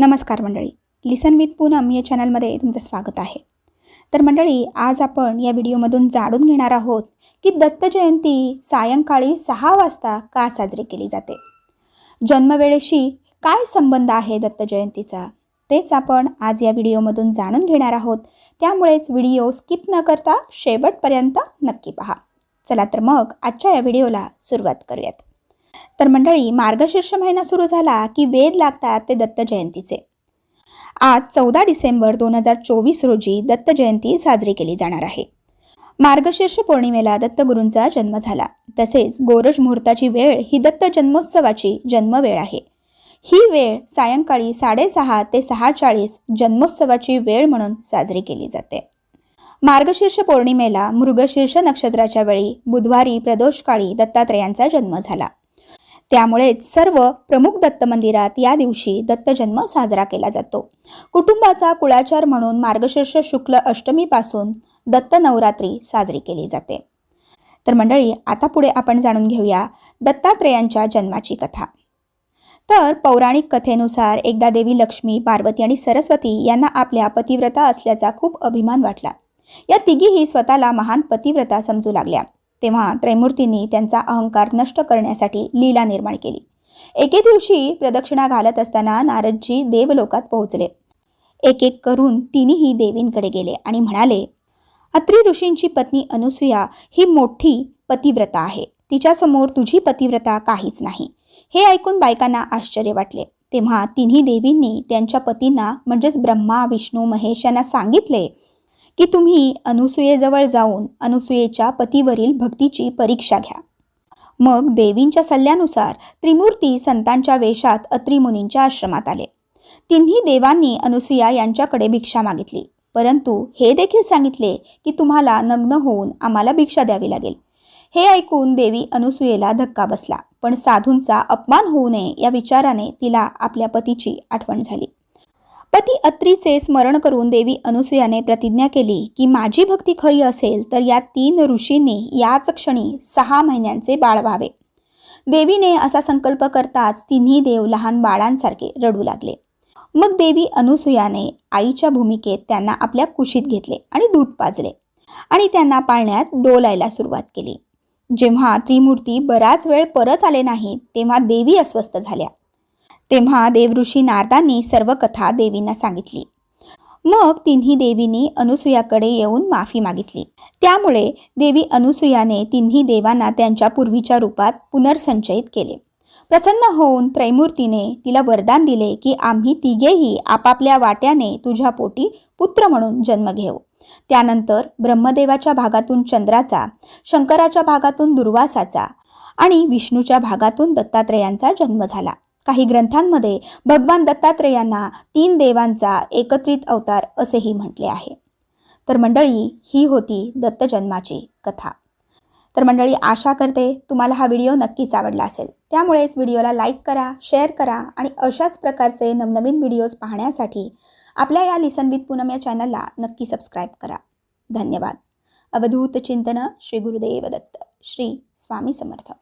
नमस्कार मंडळी. लिसन विथ पूनम या चॅनलमध्ये तुमचं स्वागत आहे. तर मंडळी आज आपण या व्हिडिओमधून जाणून घेणार आहोत की दत्त जयंती सायंकाळी सहा वाजता का साजरी केली जाते? जन्मवेळेशी काय संबंध आहे दत्त जयंतीचा? तेच आपण आज या व्हिडिओमधून जाणून घेणार आहोत. त्यामुळेच व्हिडिओ स्किप न करता शेवटपर्यंत नक्की पहा. चला तर मग आजच्या या व्हिडिओला सुरुवात करूयात. तर मंडळी मार्गशीर्ष महिना सुरू झाला की वेद लागतात ते दत्त जयंतीचे. आज चौदा डिसेंबर दोन हजार चोवीस रोजी दत्त जयंती साजरी केली जाणार आहे. मार्गशीर्ष पौर्णिमेला दत्तगुरूंचा जन्म झाला. तसेच गोरज मुहूर्ताची वेळ ही दत्त जन्मोत्सवाची जन्मवेळ आहे. ही वेळ सायंकाळी साडेसहा ते सहा चाळीस जन्मोत्सवाची वेळ म्हणून साजरी केली जाते. मार्गशीर्ष पौर्णिमेला मृगशीर्ष नक्षत्राच्या वेळी बुधवारी प्रदोषकाळी दत्तात्रेयांचा जन्म झाला. त्यामुळेच सर्व प्रमुख दत्त मंदिरात या दिवशी दत्त जन्म साजरा केला जातो. कुटुंबाचा कुळाचार म्हणून मार्गशीर्ष शुक्ल अष्टमीपासून दत्त नवरात्री साजरी केली जाते. तर मंडळी आता पुढे आपण जाणून घेऊया दत्तात्रेयांच्या जन्माची कथा. तर पौराणिक कथेनुसार एकदा देवी लक्ष्मी पार्वती आणि सरस्वती यांना आपल्या पतिव्रता असल्याचा खूप अभिमान वाटला. या तिघीही स्वतःला महान पतिव्रता समजू लागल्या. तेव्हा त्रैमूर्तींनी त्यांचा अहंकार नष्ट करण्यासाठी लीला निर्माण केली. एके दिवशी प्रदक्षिणा घालत असताना नारदजी देवलोकात पोहोचले. एक एक करून तिन्ही देवींकडे गेले आणि म्हणाले अत्री ऋषींची पत्नी अनुसूया ही मोठी पतिव्रता आहे. तिच्यासमोर तुझी पतिव्रता काहीच नाही हे ऐकून बायकांना आश्चर्य वाटले. तेव्हा तिन्ही देवींनी त्यांच्या पतींना म्हणजेच ब्रह्मा विष्णू महेश यांना सांगितले की तुम्ही अनुसूयेजवळ जाऊन अनुसूयेच्या पतीवरील भक्तीची परीक्षा घ्या. मग देवींच्या सल्ल्यानुसार त्रिमूर्ती संतांच्या वेशात अत्रिमुनींच्या आश्रमात आले. तिन्ही देवांनी अनुसूया यांच्याकडे भिक्षा मागितली. परंतु हे देखील सांगितले की तुम्हाला नग्न होऊन आम्हाला भिक्षा द्यावी लागेल. हे ऐकून देवी अनुसूयेला धक्का बसला पण साधूंचा अपमान होऊ नये या विचाराने तिला आपल्या पतीची आठवण झाली. पती अत्रीचे स्मरण करून देवी अनुसूयाने प्रतिज्ञा केली की माझी भक्ती खरी असेल तर या तीन ऋषींनी याच क्षणी सहा महिन्यांचे बाळ व्हावे. देवीने असा संकल्प करताच तिन्ही देव लहान बाळांसारखे रडू लागले. मग देवी अनुसूयाने आईच्या भूमिकेत त्यांना आपल्या कुशीत घेतले आणि दूध पाजले आणि त्यांना पाळण्यात डोलायला सुरुवात केली. जेव्हा त्रिमूर्ती बराच वेळ परत आले नाहीत तेव्हा देवी अस्वस्थ झाल्या. तेव्हा देवऋषी नारदांनी सर्व कथा देवींना सांगितली. मग तिन्ही देवींनी अनुसूयाकडे येऊन माफी मागितली. त्यामुळे देवी अनुसूयाने तिन्ही देवांना त्यांच्या पूर्वीच्या रूपात पुनर्संचयित केले. प्रसन्न होऊन त्रैमूर्तीने तिला वरदान दिले की आम्ही तिघेही आपापल्या वाट्याने तुझ्या पोटी पुत्र म्हणून जन्म घेऊ. त्यानंतर ब्रह्मदेवाच्या भागातून चंद्राचा शंकराच्या भागातून दुर्वासाचा आणि विष्णूच्या भागातून दत्तात्रेयांचा जन्म झाला. काही ग्रंथांमध्ये भगवान दत्तात्रेयांना तीन देवांचा एकत्रित अवतार असेही म्हटले आहे. तर मंडळी ही होती दत्त जन्माची कथा. तर मंडळी आशा करते तुम्हाला हा व्हिडिओ नक्कीच आवडला असेल. त्यामुळेच व्हिडिओला लाईक करा शेअर करा आणि अशाच प्रकारचे नवनवीन व्हिडिओज पाहण्यासाठी आपल्या या लिसन विथ पूनम या चॅनलला नक्की सबस्क्राईब करा. धन्यवाद. अवधूत चिंतन श्री गुरुदेव दत्त. श्री स्वामी समर्थ.